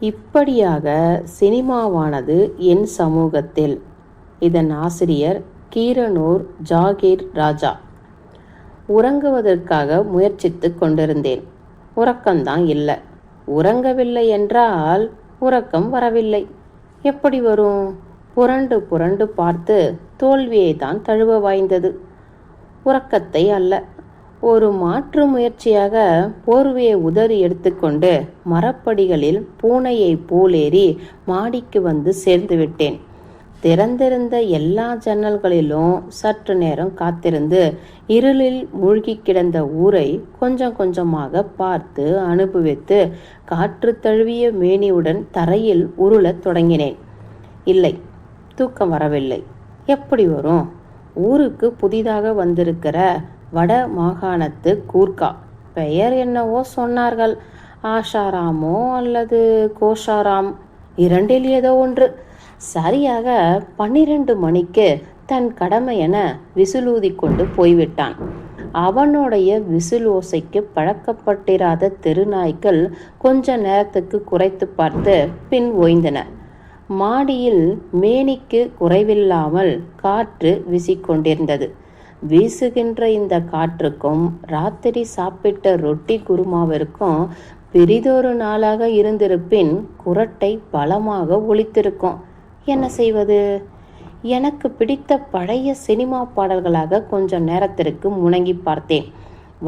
இப்படியாக சினிமாவானது என் சமூகத்தில். இதன் ஆசிரியர் கீரனூர் ஜாகீர் ராஜா. உறங்குவதற்காக முயற்சித்து கொண்டிருந்தேன். உறக்கம்தான் இல்லை. உறங்கவில்லை என்றால் உறக்கம் வரவில்லை. எப்படி வரும்? புரண்டு புரண்டு பார்த்து தோல்வியை தான் தழுவ வாய்ந்தது. உறக்கத்தை அல்ல. ஒரு மாற்று முயற்சியாக போர்வையை உதறி எடுத்துக்கொண்டு மரப்படிகளில் பூனையை போலேறி மாடிக்கு வந்து சேர்ந்து விட்டேன். திறந்திருந்த எல்லா ஜன்னல்களிலும் சற்று நேரம் காத்திருந்து இருளில் மூழ்கி கிடந்த ஊரை கொஞ்சம் கொஞ்சமாக பார்த்து அனுபவித்து காற்று தழுவிய மேனியுடன் தரையில் உருளத் தொடங்கினேன். இல்லை தூக்கம் வரவில்லை. எப்படி வரும்? ஊருக்கு புதிதாக வந்திருக்கிற வட மாகாணத்து கூர்க்கா பெயர் என்னவோ சொன்னார்கள். ஆஷாராமோ அல்லது கோஷாராம்? இரண்டில் ஏதோ ஒன்று. சரியாக பன்னிரண்டு மணிக்கு தன் கடமை என விசிலூதி கொண்டு போய்விட்டான். அவனுடைய விசில் ஓசைக்கு பழக்கப்பட்டிராத தெருநாய்கள் கொஞ்ச நேரத்துக்கு குறைத்து பார்த்து பின் ஓய்ந்தன. மாடியில் மேனிக்கு குறைவில்லாமல் காற்று வீசிக்கொண்டிருந்தது. வீசுகின்ற இந்த காற்றுக்கும் ராத்திரி சாப்பிட்ட ரொட்டி குருமாவிற்கும் பெரிதொரு நாளாக இருந்திருப்பின் குரட்டை பலமாக ஒழித்திருக்கும் என்ன செய்வது? எனக்கு பிடித்த பழைய சினிமா பாடல்களாக கொஞ்சம் நேரத்திற்கு முணங்கி பார்த்தேன்.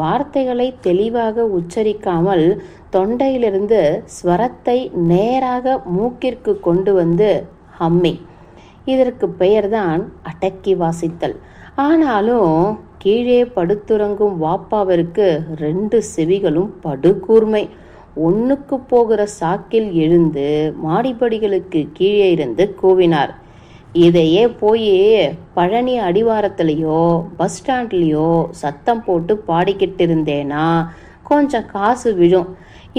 வார்த்தைகளை தெளிவாக உச்சரிக்காமல் தொண்டையிலிருந்து ஸ்வரத்தை நேராக மூக்கிற்கு கொண்டு வந்து ஹம்மி இதற்கு பெயர்தான் அடக்கி வாசித்தல். ஆனாலும் கீழே படுத்துறங்கும் வாப்பாவிற்கு ரெண்டு செவிகளும் படுகூர்மை. ஒன்றுக்கு போகிற சாக்கில் எழுந்து மாடிப்படிகளுக்கு கீழே இருந்து கூவினார். இதையே போய் பழனி அடிவாரத்துலேயோ பஸ் ஸ்டாண்ட்லேயோ சத்தம் போட்டு பாடிக்கிட்டு இருந்தேனா கொஞ்சம் காசு விழும்.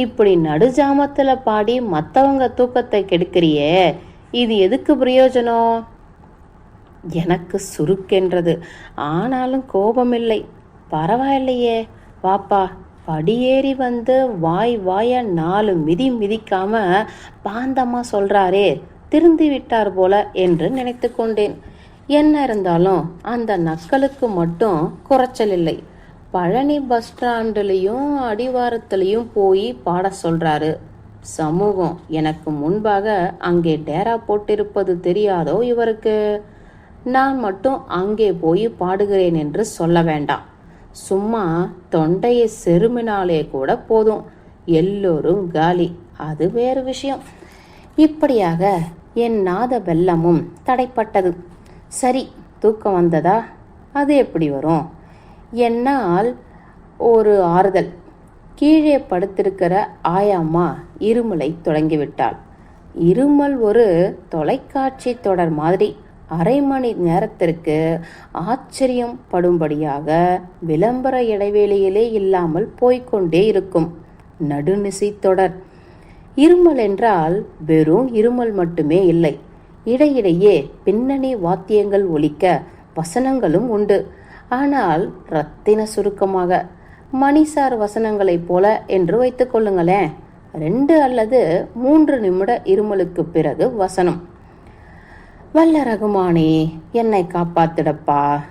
இப்படி நடுஜாமத்தில் பாடி மற்றவங்க தூக்கத்தை கெடுக்கிறியே இது எதுக்கு பிரயோஜனம்? எனக்கு சுருக்கென்றது. ஆனாலும் கோபமில்லை. பரவாயில்லையே. வாப்பா படியேறி வந்து வாய் வாய நாலு மிதி மிதிக்காம பாந்தமா சொல்றாரே. திருந்தி விட்டார் போல என்று நினைத்து கொண்டேன். என்ன இருந்தாலும் அந்த நக்கலுக்கு மட்டும் குறைச்சல் இல்லை. பழனி பஸ் ஸ்டாண்டுலேயும் அடிவாரத்துலேயும் போய் பாட சொல்றாரு. சமூகம் எனக்கு முன்பாக அங்கே டேரா போட்டிருப்பது தெரியாதோ இவருக்கு? நான் மட்டும் அங்கே போய் பாடுகிறேன் என்று சொல்ல வேண்டாம். சும்மா தொண்டையை செருமினாலே கூட போதும். எல்லோரும் காலி. அது வேறு விஷயம். இப்படியாக என் நாத வெள்ளமும் தடைப்பட்டது. சரி தூக்கம் வந்ததா? அது எப்படி வரும்? என்னால் ஒரு ஆறுதல். கீழே படுத்திருக்கிற ஆயாம்மா இருமலை தொடங்கிவிட்டாள். இருமல் ஒரு தொலைக்காட்சி தொடர் மாதிரி. அரை மணி நேரத்திற்கு ஆச்சரியம் படும்படியாக விளம்பர இடைவேளையிலே இல்லாமல் போய்க்கொண்டே இருக்கும். நடுநிசை தொடர். இருமல் என்றால் வெறும் இருமல் மட்டுமே இல்லை. இடையிடையே பின்னணி வாத்தியங்கள் ஒலிக்க வசனங்களும் உண்டு. ஆனால் ரத்தின சுருக்கமாக மணிசார் வசனங்களைப் போல என்று வைத்துக்கொள்ளுங்களேன் ரெண்டு அல்லது மூன்று நிமிட இருமலுக்கு பிறகு வசனம். வல்ல ரகுமானே என்னை காப்பாத்திடப்பா.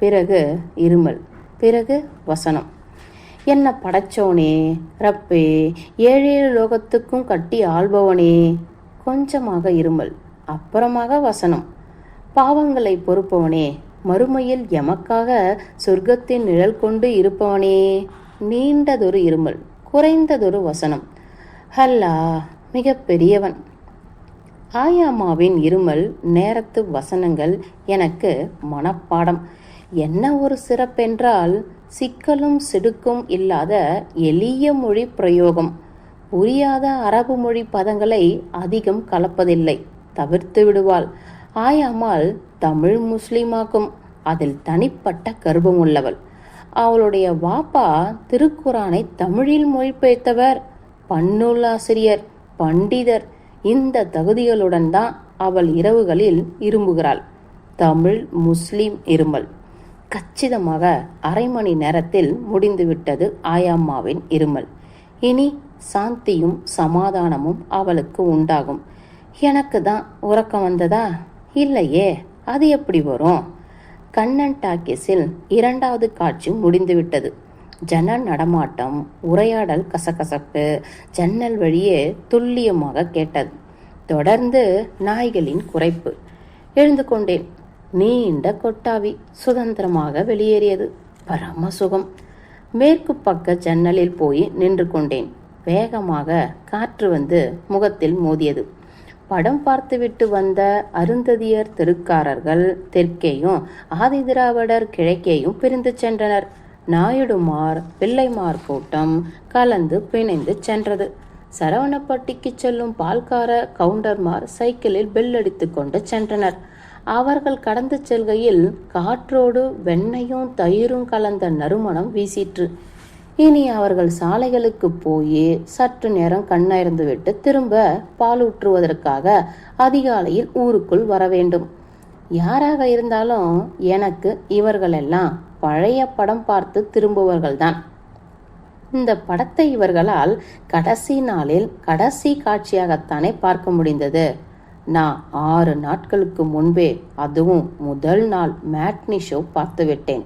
பிறகு இருமல் பிறகு வசனம். என்ன படைச்சோனே ரப்பே ஏழேழு லோகத்துக்கும் கட்டி ஆள்பவனே. கொஞ்சமாக இருமல் அப்புறமாக வசனம். பாவங்களை பொறுப்பவனே மறுமையில் எமக்காக சொர்க்கத்தின் நிழல் கொண்டு இருப்பவனே. நீண்டதொரு இருமல் குறைந்ததொரு வசனம். ஹல்லா மிக பெரியவன் ஆயாமாவின் இருமல் நேரத்து வசனங்கள் எனக்கு மனப்பாடம். என்ன ஒரு சிறப்பென்றால் சிக்கலும் சிடுக்கும் இல்லாத எளிய மொழி பிரயோகம். புரியாத அரபு மொழி பதங்களை அதிகம் கலப்பதில்லை தவிர்த்து விடுவாள். ஆயாமால் தமிழ் முஸ்லிமாக்கும் அதில் தனிப்பட்ட கர்ப்பம் உள்ளவள். அவளுடைய வாப்பா திருக்குறானை தமிழில் மொழிபெயர்த்தவர் பன்னூலாசிரியர் பண்டிதர். இந்த தகுதிகளுடன் தான் அவள் இரவுகளில் இரும்புகிறாள். தமிழ் முஸ்லிம் இருமல் கச்சிதமாக அரை மணி நேரத்தில் முடிந்துவிட்டது ஆயாம்மாவின் இருமல் இனி சாந்தியும் சமாதானமும் அவளுக்கு உண்டாகும். எனக்கு தான் உறக்கம் வந்ததா? இல்லையே அது எப்படி வரும்? கண்ணன் டாக்கீஸில் இரண்டாவது காட்சி முடிந்துவிட்டது ஜன நடமாட்டம் உரையாடல் கசகசப்பு ஜன்னல் வழியே துல்லியமாக கேட்டது. தொடர்ந்து நாய்களின் குறைப்பு. எழுந்து கொண்டேன். நீண்ட கொட்டாவி சுதந்திரமாக வெளியேறியது. பரம சுகம் மேற்கு பக்க ஜன்னலில் போய் நின்று கொண்டேன். வேகமாக காற்று வந்து முகத்தில் மோதியது. படம் பார்த்துவிட்டு வந்த அருந்ததியர் தெருக்காரர்கள் தெற்கேயும் ஆதிதிராவிடர் கிழக்கேயும் பிரிந்து சென்றனர். நாயுடுமார் பிள்ளைமார் கூட்டம் கலந்து பிணைந்து சென்றது. சரவணப்பட்டிக்கு செல்லும் பால்கார கவுண்டர்மார் சைக்கிளில் பெல் அடித்து கொண்டு சென்றனர். அவர்கள் கடந்து செல்கையில் காற்றோடு வெண்ணையும் தயிரும் கலந்த நறுமணம் வீசிற்று. இனி அவர்கள் சாலைகளுக்கு போய் சற்று நேரம் கண்ணயர்ந்து விட்டு திரும்ப பாலூற்றுவதற்காக அதிகாலையில் ஊருக்குள் வர வேண்டும் யாராக இருந்தாலும் எனக்கு இவர்களெல்லாம் பழைய படம் பார்த்து திரும்புவர்கள்தான் இந்த படத்தை இவர்களால் கடைசி நாளில் கடைசி காட்சியாகத்தானே பார்க்க முடிந்தது. நான் ஆறு நாட்களுக்கு முன்பே அதுவும் முதல் நாள் மேட்னி ஷோ பார்த்துவிட்டேன்.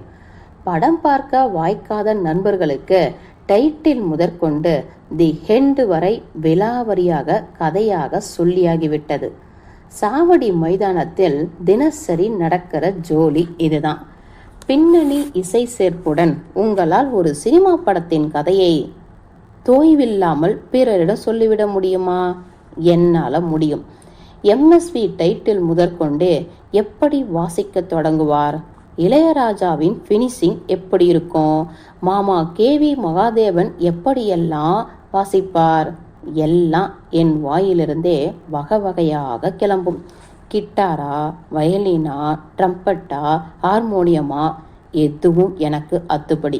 படம் பார்க்க வாய்க்காத நண்பர்களுக்கு டைட்டில் முதற்கொண்டு தி ஹெண்டு வரை விலாவரியாக கதையாக சொல்லியாகிவிட்டது. சாவடி மைதானத்தில் தினசரி நடக்கிற ஜோலி இதுதான். பின்னணி இசை சேர்ப்புடன் உங்களால் ஒரு சினிமா படத்தின் கதையை தோய்வில்லாமல் பிறரிடம் சொல்லிவிட முடியுமா? என்னால் முடியும். எம்எஸ்வி டைட்டில் முதற்கொண்டு எப்படி வாசிக்க தொடங்குவார்? இளையராஜாவின் ஃபினிஷிங் எப்படி இருக்கும்? மாமா கேவி மகாதேவன் எப்படியெல்லாம் வாசிப்பார்? எல்லாம் என் வாயிலிருந்தே வகை வகையாக கிளம்பும். கிட்டாரா வயலினா ட்ரம்பட்டா ஹார்மோனியமா? எதுவும் எனக்கு அத்துப்படி.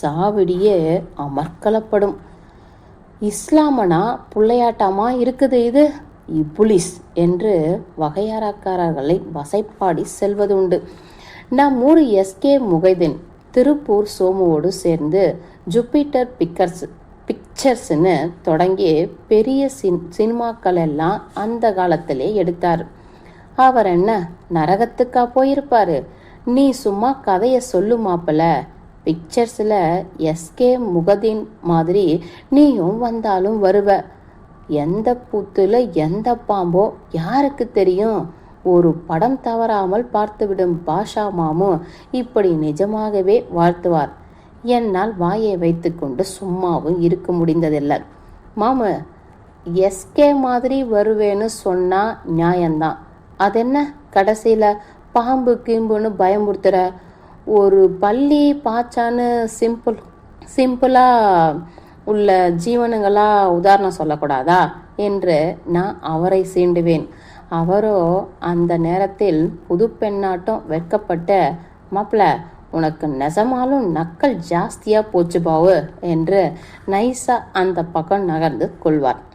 சாவடியே அமர்க்கலப்படும் இஸ்லாமனா புள்ளையாட்டமா இருக்குது இது? இபுலிஸ் என்று வகையாராக்காரர்களை வசைப்பாடி செல்வதுண்டு. நம் ஊர் எஸ்கே முகைதீன் திருப்பூர் சோமுவோடு சேர்ந்து ஜூபிட்டர் பிக்கர்ஸ் பிக்சர்ஸ்னு தொடங்கி பெரிய சின் சினிமாக்கள் எல்லாம் அந்த காலத்திலே எடுத்தார். அவர் என்ன நரகத்துக்கா போயிருப்பாரு? நீ சும்மா கதையை சொல்லு மாப்பிள. பிக்சர்ஸில் எஸ்கே முகதீன் மாதிரி நீயும் வந்தாலும் வருவ. எந்த பூத்தில் எந்த பாம்போ யாருக்கு தெரியும்? ஒரு படம் தவறாமல் பார்த்துவிடும் பாஷா மாமு இப்படி நிஜமாகவே வாழ்த்துவார். என்னால் வாயை வைத்துக்கொண்டு சும்மாவும் இருக்க முடிந்ததில்லை. மாமு எஸ்கே மாதிரி வருவேன்னு சொன்னால் நியாயம்தான். அதென்ன? கடைசியில் பாம்பு கீம்புன்னு பயமுறுத்துற ஒரு பள்ளி பாச்சான்னு சிம்பிள் சிம்பிளாக உள்ள ஜீவனுங்களாக உதாரணம் சொல்லக்கூடாதா? என்று நான் அவரை சீண்டுவேன். அவரோ அந்த நேரத்தில் புது பெண்ணாட்டம் வெட்கப்பட்ட மாப்பிள்ள உனக்கு நெசமாலும் நக்கல் ஜாஸ்தியாக போச்சு பாவு என்று நைஸாக அந்த பக்கம் நகர்ந்து கொள்வார்.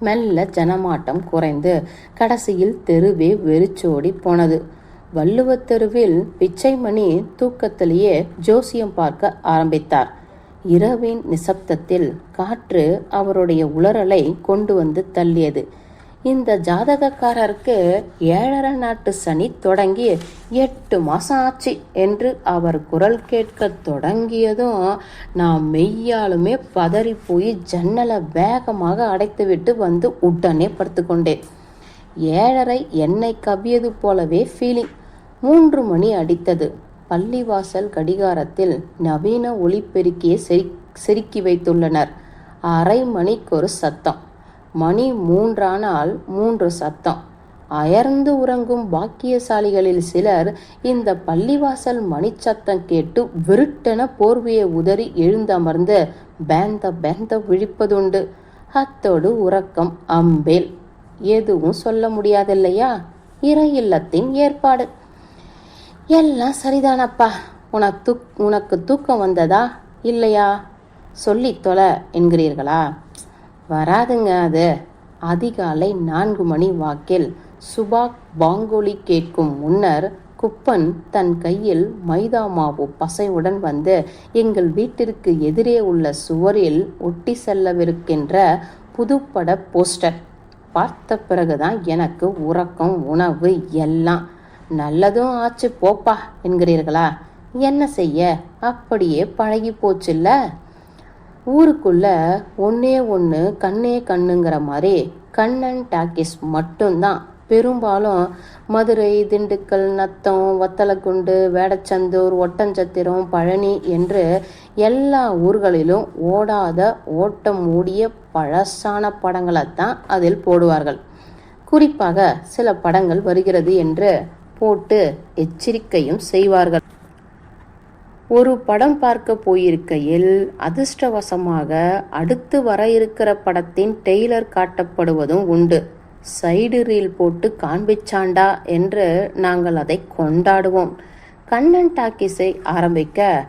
மெல்ல ஜனமாட்டம் குறைந்து கடைசியில் தெருவே வெறிச்சோடி போனது. வள்ளுவத் தெருவில் பிச்சைமணி தூக்கத்திலேயே ஜோசியம் பார்க்க ஆரம்பித்தார். இரவின் நிசப்தத்தில் காற்று அவருடைய உளறலை கொண்டு வந்து தள்ளியது. இந்த ஜாதகக்காரருக்கு ஏழரை நாட்டு சனி தொடங்கி எட்டு மாசம் ஆச்சு என்று அவர் குரல் கேட்க தொடங்கியதும் நான் மெய்யாலுமே பதறி போய் ஜன்னலை வேகமாக அடைத்துவிட்டு வந்து உடனே படுத்துக்கொண்டேன். ஏழரை என்னை கவ்வியது போலவே ஃபீலிங் மூன்று மணி அடித்தது. பள்ளிவாசல் கடிகாரத்தில் நவீன ஒளிப்பெருக்கியை செரி செருக்கி வைத்துள்ளனர். அரை மணிக்கு ஒரு சத்தம். மணி மூன்றானால் மூன்று சத்தம். அயர்ந்து உறங்கும் பாக்கியசாலிகளில் சிலர் இந்த பள்ளிவாசல் மணிச்சத்தம் கேட்டு விருட்டென போர்வையை உதறி எழுந்தமர்ந்து பேந்த பேந்த விழிப்பதுண்டு. அத்தோடு உறக்கம் அம்பேல். எதுவும் சொல்ல முடியாதில்லையா? இறை இல்லத்தின் ஏற்பாடு. எல்லாம் சரிதானப்பா. உனக்கு உனக்கு தூக்கம் வந்ததா? இல்லையா? சொல்லி தொலை என்கிறீர்களா? வராதுங்க அது. அதிகாலை நான்கு மணி வாக்கில் சுபாக் பாங்கோலி கேட்கும் முன்னர் குப்பன் தன் கையில் மைதா மாவு பசையுடன் வந்து எங்கள் வீட்டிற்கு எதிரே உள்ள சுவரில் ஒட்டி செல்லவிருக்கின்ற புதுப்பட போஸ்டர். பார்த்த பிறகுதான் எனக்கு உறக்கம் உணவு எல்லாம். நல்லதும் ஆச்சு போப்பா என்கிறீர்களா? என்ன செய்ய? அப்படியே பழகி போச்சுல்ல ஊருக்குள்ள ஒன்னே ஒன்று கண்ணே கண்ணுங்கிற மாதிரி கண்ணன் டாக்கிஸ் மட்டும்தான். பெரும்பாலும் மதுரை திண்டுக்கல் நத்தம் வத்தலக்குண்டு வேடச்சந்தூர் ஒட்டஞ்சத்திரம் பழனி என்று எல்லா ஊர்களிலும் ஓடாத ஓட்டம் மூடிய பழசான படங்களைத்தான் அதில் போடுவார்கள். குறிப்பாக சில படங்கள் வருகிறது என்று போட்டு எச்சரிக்கையும் செய்வார்கள். ஒரு படம் பார்க்க போயிருக்கையில் அதிர்ஷ்டவசமாக அடுத்து வர இருக்கிற படத்தின் டெய்லர் காட்டப்படுவதும் உண்டு. சைடு ரீல் போட்டு காண்பிச்சாண்டா என்று நாங்கள் அதை கொண்டாடுவோம். கண்ணன் டாக்கிஸை ஆரம்பிக்க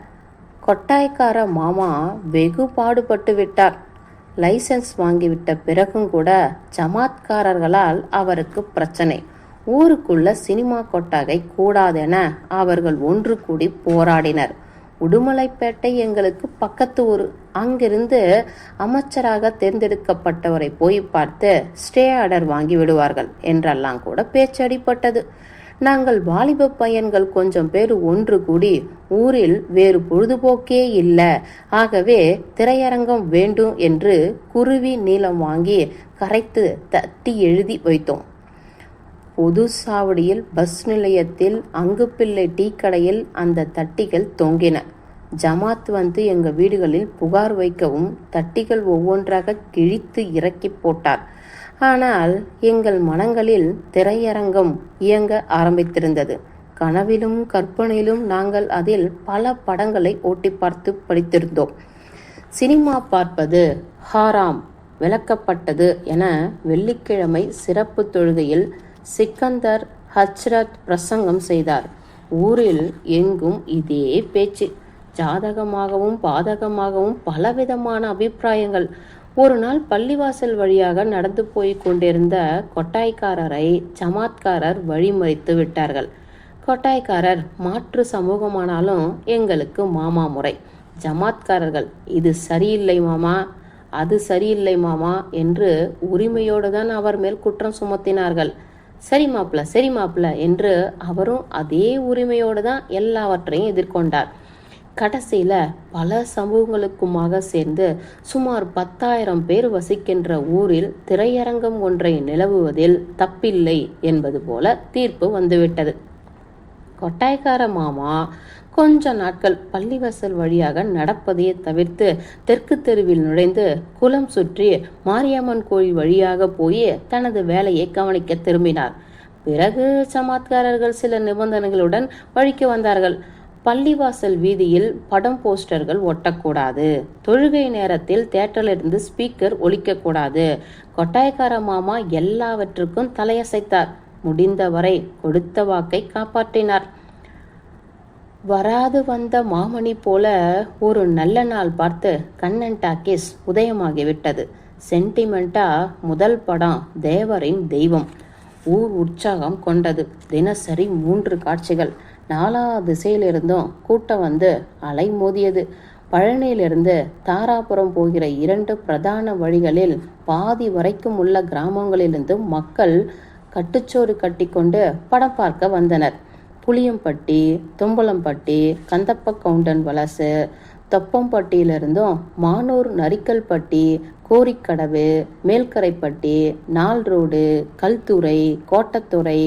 கொட்டாய்க்கார மாமா வெகு பாடுபட்டு விட்டார். லைசன்ஸ் வாங்கிவிட்ட பிறகும் கூட ஜமாத்காரர்களால் அவருக்கு பிரச்சனை. ஊருக்குள்ள சினிமா கொட்டாகை கூடாதென அவர்கள் ஒன்று கூடி போராடினர். உடுமலைப்பேட்டை எங்களுக்கு பக்கத்து ஊர். அங்கிருந்து அமைச்சராக தேர்ந்தெடுக்கப்பட்டவரை போய் பார்த்து ஸ்டே ஆர்டர் வாங்கி விடுவார்கள் என்றெல்லாம் கூட பேச்சடிப்பட்டது நாங்கள் வாலிப பையன்கள் கொஞ்சம் பேர் ஒன்று கூடி ஊரில் வேறு பொழுதுபோக்கே இல்லை. ஆகவே திரையரங்கம் வேண்டும் என்று குருவி நீளம் வாங்கி கரைத்து தட்டி எழுதி வைத்தோம். பொது சாவடியில் பஸ் நிலையத்தில் அங்குப்பிள்ளை டீ கடையில் அந்த தட்டிகள் தொங்கின. ஜமாத் வந்து எங்கள் வீடுகளில் புகார் வைக்கவும் தட்டிகள் ஒவ்வொன்றாக கிழித்து இறக்கி போட்டார். ஆனால் எங்கள் மனங்களில் திரையரங்கம் இயங்க ஆரம்பித்திருந்தது. கனவிலும் கற்பனையிலும் நாங்கள் அதில் பல படங்களை ஓட்டி பார்த்து படித்திருந்தோம். சினிமா பார்ப்பது ஹாராம் விளக்கப்பட்டது என வெள்ளிக்கிழமை சிறப்பு தொழுகையில் சிக்கந்தர் ஹச்ரத் பிரசங்கம் செய்தார். ஊரில் எங்கும் இதே பேச்சு. ஜாதகமாகவும் பாதகமாகவும் பலவிதமான அபிப்பிராயங்கள். ஒரு நாள் பள்ளிவாசல் வழியாக நடந்து போய் கொண்டிருந்த கொட்டாய்க்காரரை ஜமாத்காரர் வழிமறித்து விட்டார்கள். கொட்டாய்க்காரர் மாற்று சமூகமானாலும் எங்களுக்கு மாமா முறை. ஜமாத்காரர்கள் இது சரியில்லை மாமா அது சரியில்லை மாமா என்று உரிமையோடு தான் அவர் மேல் குற்றம் சுமத்தினார்கள். சரி மாப்பிள்ள சரி மாப்பிள்ள என்று அவரும் அதே உரிமையோடு தான் எல்லாவற்றையும் எதிர்கொண்டார். கடைசியில் பல சமூகங்களுக்குமாக சேர்ந்து சுமார் பத்தாயிரம் பேர் வசிக்கின்ற ஊரில் திரையரங்கம் ஒன்றை நிலவுவதில் தப்பில்லை என்பது போல தீர்ப்பு வந்துவிட்டது. கொட்டாய்க்கார மாமா கொஞ்ச நாட்கள் பள்ளிவாசல் வழியாக நடப்பதையே தவிர்த்து தெற்கு தெருவில் நுழைந்து குளம் சுற்றி மாரியம்மன் கோயில் வழியாக போய் தனது வேலையை கவனிக்க திரும்பினார். பிறகு சமாத்காரர்கள் சில நிபந்தனைகளுடன் வழிக்கு வந்தார்கள். பள்ளிவாசல் வீதியில் படம் போஸ்டர்கள் ஒட்டக்கூடாது. தொழுகை நேரத்தில் தேட்டரிலிருந்து ஸ்பீக்கர் ஒலிக்கக்கூடாது. கொட்டாயக்கார மாமா எல்லாவற்றுக்கும் தலையசைத்தார். முடிந்தவரை கொடுத்த வாக்கை காப்பாற்றினார். வராது வந்த மாமணி போல ஒரு நல்ல நாள் பார்த்து கண்ணன் டாக்கிஸ் உதயமாகிவிட்டது சென்டிமெண்டா முதல் படம் தேவரின் தெய்வம். ஊர் உற்சாகம் கொண்டது. தினசரி மூன்று காட்சிகள். நாலா திசையிலிருந்தும் கூட்டம் வந்து அலை மோதியது. பழனியிலிருந்து தாராபுரம் போகிற இரண்டு பிரதான வழிகளில் பாதி வரைக்கும் உள்ள கிராமங்களிலிருந்து மக்கள் கட்டுச்சோறு கட்டிக்கொண்டு படம் பார்க்க வந்தனர். புளியம்பட்டி தும்பலம்பட்டி கந்தப்ப கவுண்டன் வலசு தொப்பம்பட்டியிலிருந்தும் மானூர் நரிக்கல்பட்டி கோரிக்கடவு மேல்கரைப்பட்டி நால் ரோடு கல்துறை கோட்டத்துறை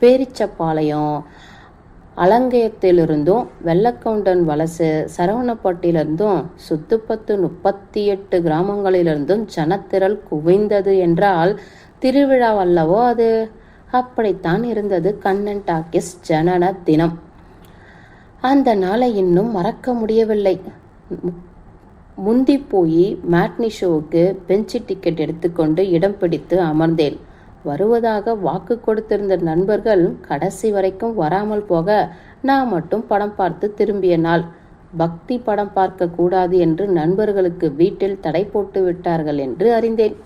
பேரிச்சப்பாளையம் அலங்கயத்திலிருந்தும் வெள்ளக்கவுண்டன் வலசு சரவணப்பட்டியிலிருந்தும் சுத்துப்பத்து முப்பத்தி எட்டு கிராமங்களிலிருந்தும் ஜனத்திரள் குவிந்தது என்றால் திருவிழாவல்லவோ அது? அப்படித்தான் இருந்தது கண்ணன் டாக்கிஸ் ஜனன தினம். அந்த நாளை இன்னும் மறக்க முடியவில்லை. முந்தி போய் மேட்னி ஷோவுக்கு பெஞ்சு டிக்கெட் எடுத்துக்கொண்டு இடம் பிடித்து அமர்ந்தேன். வருவதாக வாக்கு கொடுத்திருந்த நண்பர்கள் கடைசி வரைக்கும் வராமல் போக நான் மட்டும் படம் பார்த்து திரும்பிய நாள். பக்தி படம் பார்க்க கூடாது என்று நண்பர்களுக்கு வீட்டில் தடை போட்டு விட்டார்கள் என்று அறிந்தேன்.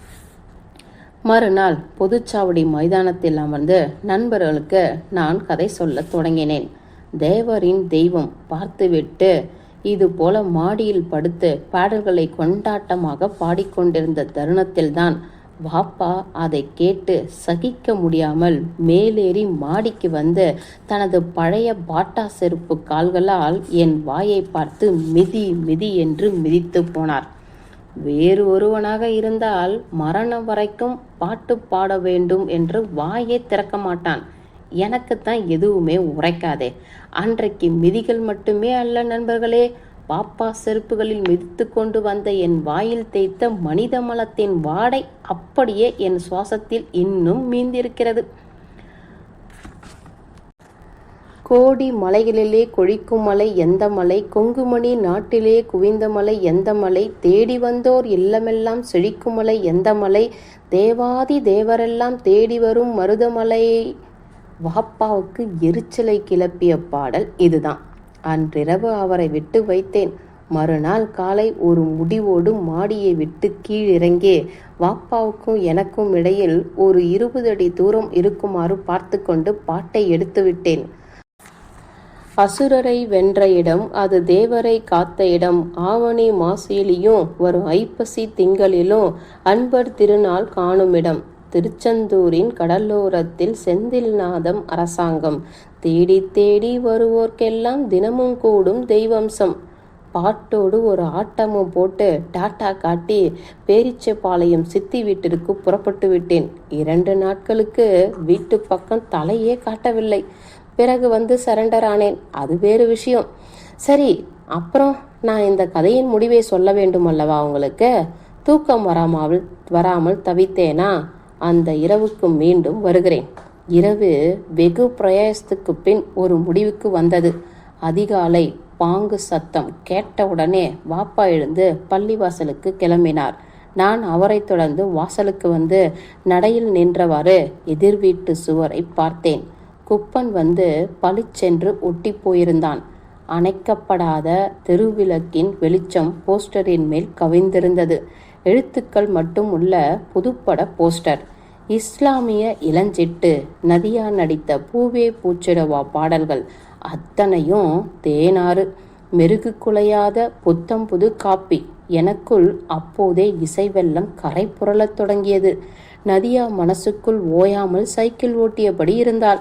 மறுநாள் பொதுச்சாவடி மைதானத்தில் அமர்ந்து நண்பர்களுக்கு நான் கதை சொல்லத் தொடங்கினேன். தேவரின் தெய்வம் பார்த்துவிட்டு இது போல மாடியில் படுத்து பாடல்களை கொண்டாட்டமாக பாடிக்கொண்டிருந்த தருணத்தில்தான் வாப்பா அதை கேட்டு சகிக்க முடியாமல் மேலேறி மாடிக்கு வந்து தனது பழைய பாட்டா செருப்பு கால்களால் என் வாயை பார்த்து மிதி மிதி என்று மிதித்து போனார். வேறு ஒருவனாக இருந்தால் மரணம் வரைக்கும் பாட்டு பாட வேண்டும் என்று வாயே திறக்க மாட்டான். எனக்குத்தான் எதுவுமே உரைக்காதே. அன்றைக்கு மிதிகள் மட்டுமே அல்ல நண்பர்களே. பாப்பா செருப்புகளில் மிதித்து கொண்டு வந்த என் வாயில் தேய்த்த மனித மலத்தின் வாடை அப்படியே என் சுவாசத்தில் இன்னும் மீந்திருக்கிறது. கோடி மலைகளிலே கொழிக்கும் மலை எந்த மலை? கொங்குமணி நாட்டிலே குவிந்த மலை எந்த மலை? தேடி வந்தோர் இல்லமெல்லாம் செழிக்கும் மலை எந்த மலை? தேவாதி தேவரெல்லாம் தேடி வரும் மருதமலை. வாப்பாவுக்கு எரிச்சலை கிளப்பிய பாடல் இதுதான். அன்றிரவு அவரை விட்டு வைத்தேன். மறுநாள் காலை ஒரு முடிவோடு மாடியை விட்டு கீழிறங்கி. வாப்பாவுக்கும் எனக்கும் இடையில் ஒரு இருபது அடி தூரம் இருக்குமாறு பார்த்து கொண்டு பாட்டை எடுத்து விட்டேன் அசுரரை வென்ற இடம் அது தேவரை காத்த இடம். ஆவணி மாசிலியும் வரும் ஐப்பசி திங்களிலும் அன்பர் திருநாள் காணும் இடம். திருச்செந்தூரின் கடலோரத்தில் செந்தில்நாதம் அரசாங்கம். தேடி தேடி வருவோர்க்கெல்லாம் தினமும் கூடும் தெய்வம்சம். பாட்டோடு ஒரு ஆட்டமும் போட்டு டாட்டா காட்டி பேரிச்சப்பாளையம் சித்தி வீட்டிற்கு புறப்பட்டு விட்டேன். இரண்டு நாட்களுக்கு வீட்டு பக்கம் தலையே காட்டவில்லை. பிறகு வந்து சரண்டர் ஆனேன். அது வேறு விஷயம். சரி அப்புறம் நான் இந்த கதையின் முடிவை சொல்ல வேண்டும் அல்லவா உங்களுக்கு? தூக்கம் வராமல் வராமல் தவித்தேனா? அந்த இரவுக்கு மீண்டும் வருகிறேன். இரவு வெகு பிரயாசத்துக்கு பின் ஒரு முடிவுக்கு வந்தது. அதிகாலை பாங்கு சத்தம் கேட்டவுடனே வாப்பா எழுந்து பள்ளிவாசலுக்கு கிளம்பினார். நான் அவரை தொடர்ந்து வாசலுக்கு வந்து நடையில் நின்றவாறு எதிர் வீட்டு சுவரை பார்த்தேன். குப்பன் வந்து பளிச்சென்று ஒட்டி போயிருந்தான். அணைக்கப்படாத தெருவிளக்கின் வெளிச்சம் போஸ்டரின் மேல் கவிழ்ந்திருந்தது. எழுத்துக்கள் மட்டும் உள்ள புதுப்பட போஸ்டர். இஸ்லாமிய இளஞ்சிட்டு நதியா நடித்த பூவே பூச்சிடவா பாடல்கள் அத்தனையும் தேனாறு. மெருகு குலையாத புத்தம் புது காப்பி. எனக்குள் அப்போதே இசைவெல்லம் கரை புரளத் தொடங்கியது. நதியா மனசுக்குள் ஓயாமல் சைக்கிள் ஓட்டியபடி இருந்தாள்.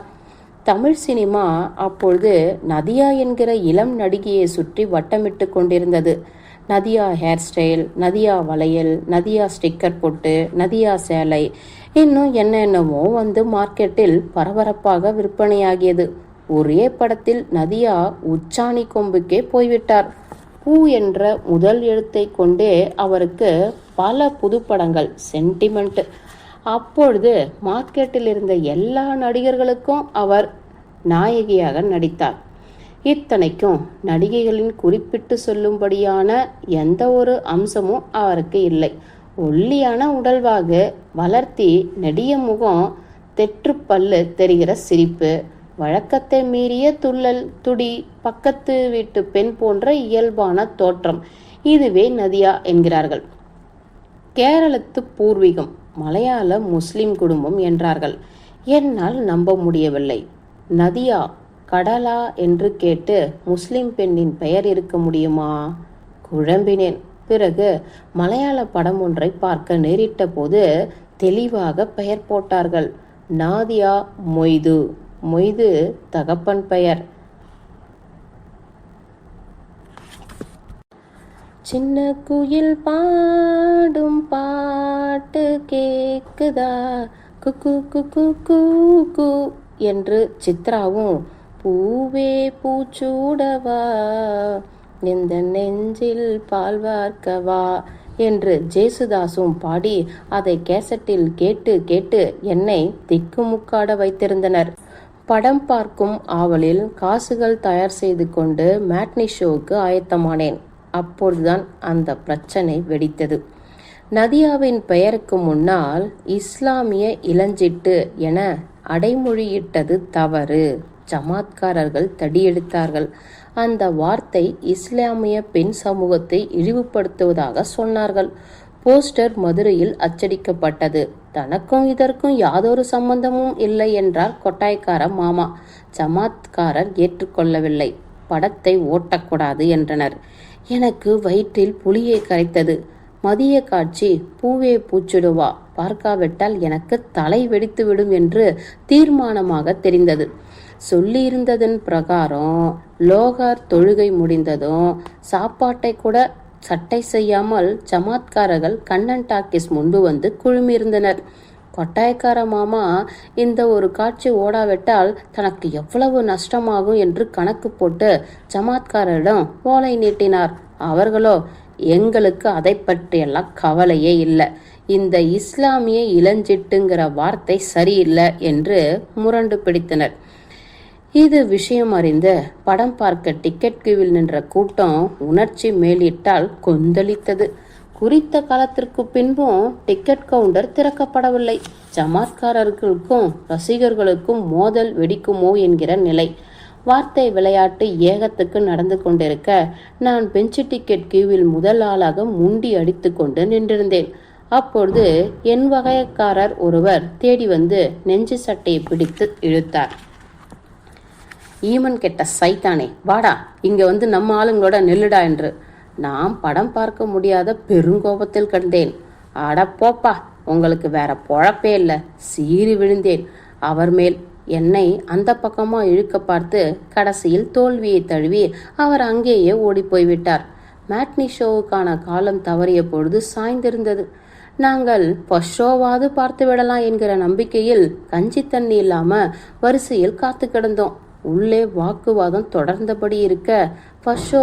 தமிழ் சினிமா அப்பொழுது நதியா என்கிற இளம் நடிகையை சுற்றி வட்டமிட்டு கொண்டிருந்தது. நதியா ஹேர் ஸ்டைல் நதியா வளையல் நதியா ஸ்டிக்கர் போட்டு நதியா சேலை இன்னும் என்னென்னவோ வந்து மார்க்கெட்டில் பரபரப்பாக விற்பனையாகியது. ஒரே படத்தில் நதியா உச்சாணி கொம்புக்கே போய்விட்டார். பூ என்ற முதல் எழுத்தை கொண்டே அவருக்கு பல புதுப்படங்கள் சென்டிமெண்ட் அப்பொழுது மார்க்கெட்டில் இருந்த எல்லா நடிகர்களுக்கும் அவர் நாயகியாக நடித்தார். இத்தனைக்கும் நடிகைகளின் குறிப்பிட்டு சொல்லும்படியான எந்த ஒரு அம்சமும் அவருக்கு இல்லை. ஒல்லியான உடல்வாகு வளர்த்தி நெடிய முகம் தெற்று பல்லு தெரிகிற சிரிப்பு வழக்கத்தை மீறிய துள்ளல் துடி பக்கத்து வீட்டு பெண் போன்ற இயல்பான தோற்றம் இதுவே நதியா என்கிறார்கள். கேரளத்து பூர்வீகம் மலையாள முஸ்லிம் குடும்பம் என்றார்கள். என்னால் நம்ப முடியவில்லை. நதியா கடலா என்று கேட்டு முஸ்லிம் பெண்ணின் பெயர் இருக்க முடியுமா? குழம்பினேன். பிறகு மலையாள படம் ஒன்றை பார்க்க நேரிட்ட போது தெளிவாக பெயர் போட்டார்கள். நாதியா மொய்து. மொய்து தகப்பன் பெயர். சின்ன குயில் பாடும் பாட்டு கேக்குதா? குக்கு குக்கு கூ. என்று சித்ராவும் பூவே பூச்சூடவா இந்த நெஞ்சில் பால் வார்க்கவா என்று ஜேசுதாசும் பாடி அதை கேசட்டில் கேட்டு கேட்டு என்னை திக்குமுக்காட வைத்திருந்தனர். படம் பார்க்கும் ஆவலில் காசுகள் தயார் செய்து கொண்டு மேட்னி ஷோவுக்கு ஆயத்தமானேன். அப்பொழுதுதான் அந்த பிரச்சனை வெடித்தது. நதியாவின் பெயருக்கு முன்னால் இஸ்லாமிய இளஞ்சிட்டு என அடைமொழியிட்டது தவறு. ஜமாத்காரர்கள் தடியெடுத்தார்கள். அந்த வார்த்தை இஸ்லாமிய பெண் சமூகத்தை இழிவுபடுத்துவதாக சொன்னார்கள். போஸ்டர் மதுரையில் அச்சடிக்கப்பட்டது. தனக்கும் இதற்கும் யாதொரு சம்பந்தமும் இல்லை என்றார் கொட்டாய்க்கார மாமா. ஜமாத்காரர் ஏற்றுக்கொள்ளவில்லை. படத்தை ஓட்டக்கூடாது என்றனர். எனக்கு வயிற்றில் புளியை கரைத்தது. மதிய காட்சி பூவே பூச்சிடுவா. பார்க்காவிட்டால் எனக்கு தலை வெடித்துவிடும் என்று தீர்மானமாக தெரிந்தது. சொல்லியிருந்ததன் பிரகாரம் லோகார் தொழுகை முடிந்ததும் சாப்பாட்டை கூட சட்டை செய்யாமல் ஜமாத்காரர்கள் கண்ணன் டாக்கிஸ் முன்பு வந்து குழுமியிருந்தனர். கொட்டாயக்கார மாமா இந்த ஒரு காட்சி ஓடாவிட்டால் தனக்கு எவ்வளவு நஷ்டமாகும் என்று கணக்கு போட்டு ஜமாத்காரரிடம் ஓலை நீட்டினார். அவர்களோ எங்களுக்கு அதை பற்றியெல்லாம் கவலையே இல்லை. இந்த இஸ்லாமிய இளஞ்சிட்டுங்கிற வார்த்தை சரியில்லை என்று முரண்டு பிடித்தனர். இது விஷயம் அறிந்து படம் பார்க்க டிக்கெட் கியூவில் நின்ற கூட்டம் உணர்ச்சி மேலிட்டால் கொந்தளித்தது. குறித்த காலத்திற்கு பின்பும் டிக்கெட் கவுண்டர் திறக்கப்படவில்லை. ஜமாத்காரர்களுக்கும் ரசிகர்களுக்கும் மோதல் வெடிக்குமோ என்கிற நிலை. வார்த்தை விளையாட்டு ஏகத்துக்கு நடந்து கொண்டிருக்க நான் பெஞ்சு டிக்கெட் கியூவில் முதல் ஆளாக முண்டி அடித்து கொண்டு நின்றிருந்தேன். அப்பொழுது என் வகையக்காரர் ஒருவர் தேடி வந்து நெஞ்சு சட்டையை பிடித்து இழுத்தார். ஈமன் கெட்ட சைத்தானே வாடா இங்க வந்து நம்ம ஆளுங்களோட நெல்லுடா என்று. நாம் படம் பார்க்க முடியாத பெருங்கோபத்தில் கண்டேன் அட போப்பா உங்களுக்கு வேற பொழப்பே இல்லை சீறி விழுந்தேன். அவர் மேல் என்னை அந்த பக்கமாக இழுக்க பார்த்து கடைசியில் தோல்வியை தழுவி அவர் அங்கேயே ஓடி போய்விட்டார். மேட்னி ஷோவுக்கான காலம் தவறிய பொழுது சாய்ந்திருந்தது. நாங்கள் பஷோவாது பார்த்து விடலாம் என்கிற நம்பிக்கையில் கஞ்சி தண்ணி இல்லாம வரிசையில் காத்து கிடந்தோம். உள்ளே வாக்குவாதம் தொடர்ந்தபடி இருக்க ஃபர்ஸ்ட்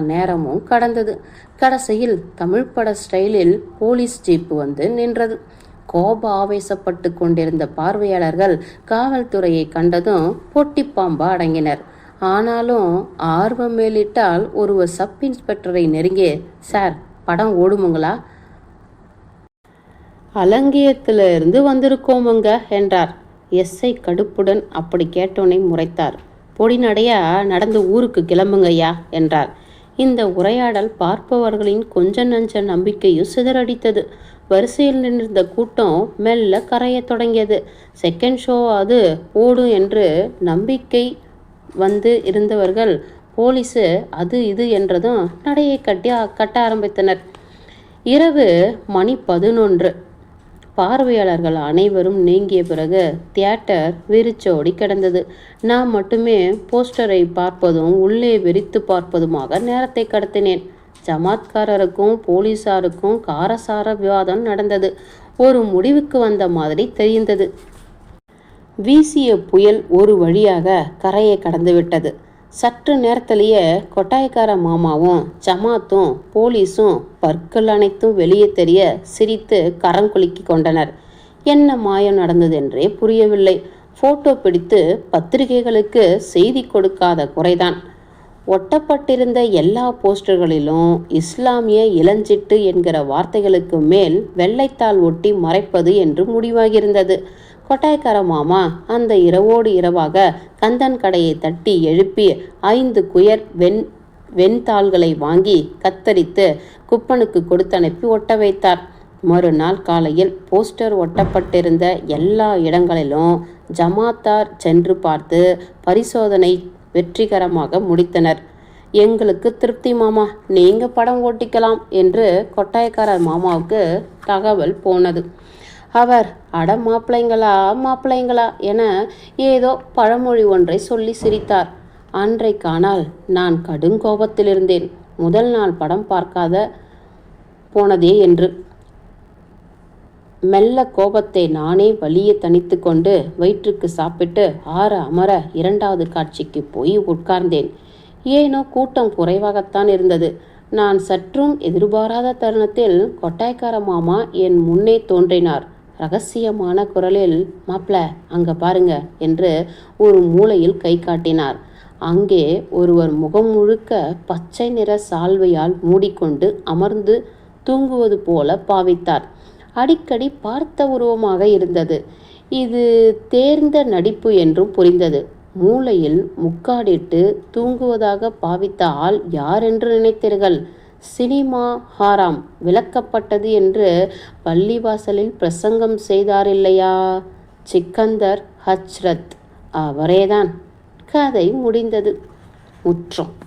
நேரமும் கடந்தது. கடைசியில் தமிழ் பட ஸ்டைலில் போலீஸ் ஜீப் வந்து நின்றது. கோப ஆவேசப்பட்டு கொண்டிருந்த பார்வையாளர்கள் காவல்துறையை கண்டதும் பொட்டிப்பாம்பா அடங்கினர். ஆனாலும் ஆர்வம் மேலிட்டால் ஒருவர் சப் இன்ஸ்பெக்டரை நெருங்கி சார் படம் ஓடுமுங்களா? அலங்கியத்தில் இருந்து வந்திருக்கோமுங்க என்றார். எஸ்ஐ கடுப்புடன் அப்படி கேட்டோனை முறைத்தார். பொடி நடையா நடந்து ஊருக்கு கிளம்புங்கய்யா என்றார். இந்த உரையாடல் பார்ப்பவர்களின் கொஞ்ச நஞ்ச நம்பிக்கையும் சிதறடித்தது. வரிசையில் நின்றிருந்த கூட்டம் மெல்ல கரையத் தொடங்கியது. செகண்ட் ஷோ அது ஓடும் என்று நம்பிக்கை வந்து இருந்தவர்கள் போலீஸு அது இது என்றதும் நடையை கட்டி கட்ட ஆரம்பித்தனர். இரவு மணி பதினொன்று. பார்வையாளர்கள் அனைவரும் நீங்கிய பிறகு தியேட்டர் விரிச்சோடி கிடந்தது. நான் மட்டுமே போஸ்டரை பார்ப்பதும் உள்ளே விரித்து பார்ப்பதுமாக நேரத்தை கடத்தினேன். ஜமாத்காரருக்கும் போலீசாருக்கும் காரசார விவாதம் நடந்தது. ஒரு முடிவுக்கு வந்த மாதிரி தெரிந்தது. வீசிய புயல் ஒரு வழியாக கரையை கடந்துவிட்டது. சற்று நேரத்திலேயே கொட்டாய்க்கார மாமாவும் ஜமாத்தும் போலீஸும் பற்கள் அனைத்தும் வெளியே தெரிய சிரித்து கரங்குலுக்கி கொண்டனர். என்ன மாயம் நடந்ததென்றே புரியவில்லை. போட்டோ பிடித்து பத்திரிகைகளுக்கு செய்தி கொடுக்காத குறைதான். ஒட்டப்பட்டிருந்த எல்லா போஸ்டர்களிலும் இஸ்லாமிய இளஞ்சிட்டு என்கிற வார்த்தைகளுக்கு மேல் வெள்ளைத்தாள் ஒட்டி மறைப்பது என்று முடிவாகியிருந்தது. கொட்டாய்க்கார மாமா அந்த இரவோடு இரவாக கந்தன் கடையை தட்டி எழுப்பி ஐந்து குயர் வெண் வெண்தாள்களை வாங்கி கத்தரித்து குப்பனுக்கு கொடுத்து அனுப்பி ஒட்ட வைத்தார். மறுநாள் காலையில் போஸ்டர் ஒட்டப்பட்டிருந்த எல்லா இடங்களிலும் ஜமாத்தார் சென்று பார்த்து பரிசோதனை வெற்றிகரமாக முடித்தனர். எங்களுக்கு திருப்தி மாமா நீங்க படம் ஓட்டிக்கலாம் என்று கொட்டாயக்காரர் மாமாவுக்கு தகவல் போனது. அவர் அட மாப்பிள்ளைங்களா மாப்பிள்ளைங்களா என ஏதோ பழமொழி ஒன்றை சொல்லி சிரித்தார். அன்றைக்கானால் நான் கடுங்கோபத்தில் இருந்தேன். முதல் நாள் படம் பார்க்காத போனதே என்று. மெல்ல கோபத்தை நானே வலிய தனித்து கொண்டு வயிற்றுக்கு சாப்பிட்டு ஆற அமர இரண்டாவது காட்சிக்கு போய் உட்கார்ந்தேன். ஏனோ கூட்டம் குறைவாகத்தான் இருந்தது. நான் சற்றும் எதிர்பாராத தருணத்தில் கொட்டாய்க்கார மாமா என் முன்னே தோன்றினார். ரகசியமான குரலில் மாப்ள அங்கே பாருங்க என்று ஒரு மூலையில் கை காட்டினார். அங்கே ஒருவர் முகம் முழுக்க பச்சை நிற சால்வையால் மூடிக்கொண்டு அமர்ந்து தூங்குவது போல பாவித்தார். அடிக்கடி பார்த்த உருவமாக இருந்தது. இது தேர்ந்த நடிப்பு என்றும் புரிந்தது. மூளையில் முக்காடிட்டு தூங்குவதாக பாவித்த ஆள் யார் என்று நினைத்தீர்கள்? சினிமா ஹாராம் விலக்கப்பட்டது என்று பள்ளிவாசலில் பிரசங்கம் செய்தார் இல்லையா சிக்கந்தர் ஹச்ரத். அவரேதான். கதை முடிந்தது. முற்றம்.